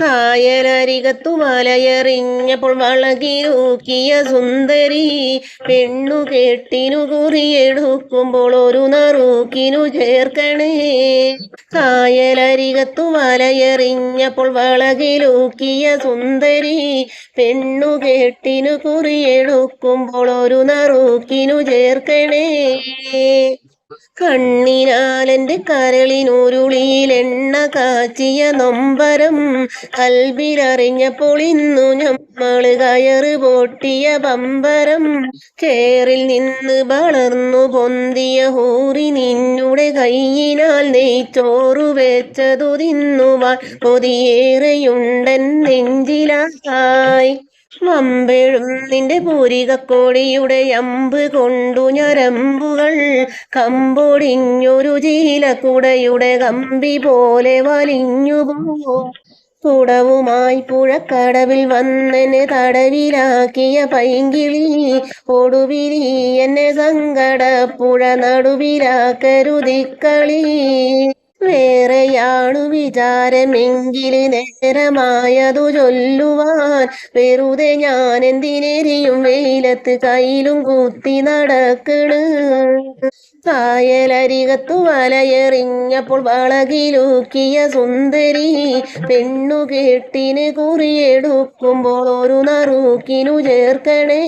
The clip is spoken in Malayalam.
കായലരികത്തു മലയെറിഞ്ഞപ്പോൾ വളകിരൂക്കിയ സുന്ദരി പെണ്ണു കെട്ടിനു കുറിയെടുക്കുമ്പോൾ ഒരു നറുക്കിനു ചേർക്കണേ. കായലരികത്തു മലയെറിഞ്ഞപ്പോൾ വളകിലൂക്കിയ സുന്ദരി പെണ്ണു കെട്ടിനു കുറിയെടുക്കുമ്പോൾ ഒരു നറുക്കിനു ചേർക്കണേ. കണ്ണിനാലെന്റെ കരളിനുരുളിയിൽ എണ്ണ കാച്ചിയ നൊമ്പരം. കൽവിലറിഞ്ഞപ്പോൾ ഇന്നു ഞമ്മൾ കയറ് പൊട്ടിയ പമ്പരം. ചേറിൽ നിന്ന് വളർന്നു പൊന്തിയ ഹൂറി നിന്നുടെ കയ്യിനാൽ നെയ്ച്ചോറു വെച്ചതു തിന്നുവാൻ പൊതിയേറെയുണ്ടൻ നെഞ്ചിലായി. വമ്പെഴും നിന്റെ പൂരികക്കോടിയുടെ അമ്പ് കൊണ്ടു ഞരമ്പുകൾ കമ്പൊടിഞ്ഞൊരു ചീലക്കുടയുടെ കമ്പി പോലെ വലിഞ്ഞു പോ. കുടവുമായി പുഴക്കടവിൽ വന്നെന്നെ തടവിലാക്കിയ പൈങ്കിളി ഒടുവിലി എന്നെ സങ്കടപ്പുഴ നടുവിലാക്കരുതിക്കളി. വേറെയാണു വിചാരമെങ്കിൽ നേരമായതു ചൊല്ലുവാൻ. വെറുതെ ഞാൻ എന്തിനെരിയും വെയിലത്ത് കയ്യിലും കൂത്തി നടക്കണ്. കായലരികത്തു വലയെറിഞ്ഞപ്പോൾ വളകിലൂക്കിയ സുന്ദരി പെണ്ണു കെട്ടിന് കുറിയെടുക്കുമ്പോൾ ഒരു നറുക്കിനു ചേർക്കണേ.